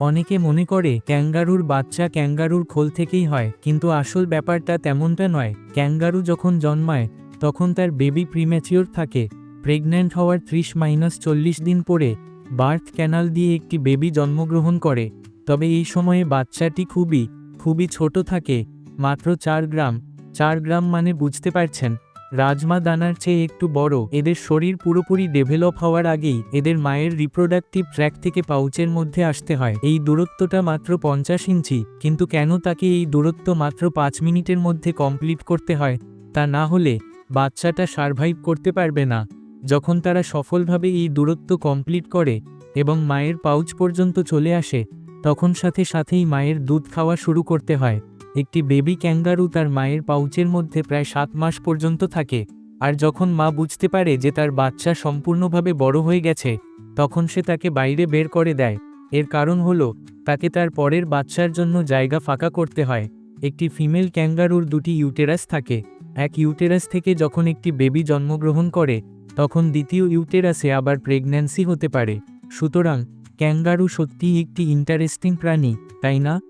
অনেকে মনে করে ক্যাঙ্গারুর বাচ্চা ক্যাঙ্গারুর খোল থেকেই হয়, কিন্তু আসল ব্যাপারটা তেমনটা নয়। ক্যাঙ্গারু যখন জন্মায়, তখন তার বেবি প্রিম্যাচিওর থাকে। প্রেগন্যান্ট হওয়ার ত্রিশ মাইনাস চল্লিশ দিন পরে বার্থ ক্যানাল দিয়ে একটি বেবি জন্মগ্রহণ করে। তবে এই সময়ে বাচ্চাটি খুবই খুবই ছোট থাকে, মাত্র চার গ্রাম। চার গ্রাম মানে বুঝতে পারছেন। রাজমা দানার চেয়ে একটু বড়, এদের শরীর পুরোপুরি ডেভেলপ হওয়ার আগেই এদের মায়ের রিপ্রোডাক্টিভ ট্র্যাক থেকে পাউচের মধ্যে আসতে হয়। এই দূরত্বটা মাত্র পঞ্চাশ ইঞ্চি, কিন্তু কেন তাকে এই দূরত্ব মাত্র পাঁচ মিনিটের মধ্যে কমপ্লিট করতে হয়, তা না হলে বাচ্চাটা সারভাইভ করতে পারবে না। যখন তারা সফলভাবে এই দূরত্ব কমপ্লিট করে এবং মায়ের পাউচ পর্যন্ত চলে আসে, তখন সাথে সাথেই মায়ের দুধ খাওয়া শুরু করতে হয়। একটি বেবি ক্যাঙ্গারু তার মায়ের পাউচের মধ্যে প্রায় সাত মাস পর্যন্ত থাকে, আর যখন মা বুঝতে পারে যে তার বাচ্চা সম্পূর্ণভাবে বড় হয়ে গেছে, তখন সে তাকে বাইরে বের করে দেয়। এর কারণ হলো, তাকে তার পরের বাচ্চার জন্য জায়গা ফাঁকা করতে হয়। একটি ফিমেল ক্যাঙ্গারুর দুটি ইউটেরাস থাকে। এক ইউটেরাস থেকে যখন একটি বেবি জন্মগ্রহণ করে, তখন দ্বিতীয় ইউটেরাসে আবার প্রেগন্যান্সি হতে পারে। সুতরাং, ক্যাঙ্গারু সত্যিই একটি ইন্টারেস্টিং প্রাণী, তাই না?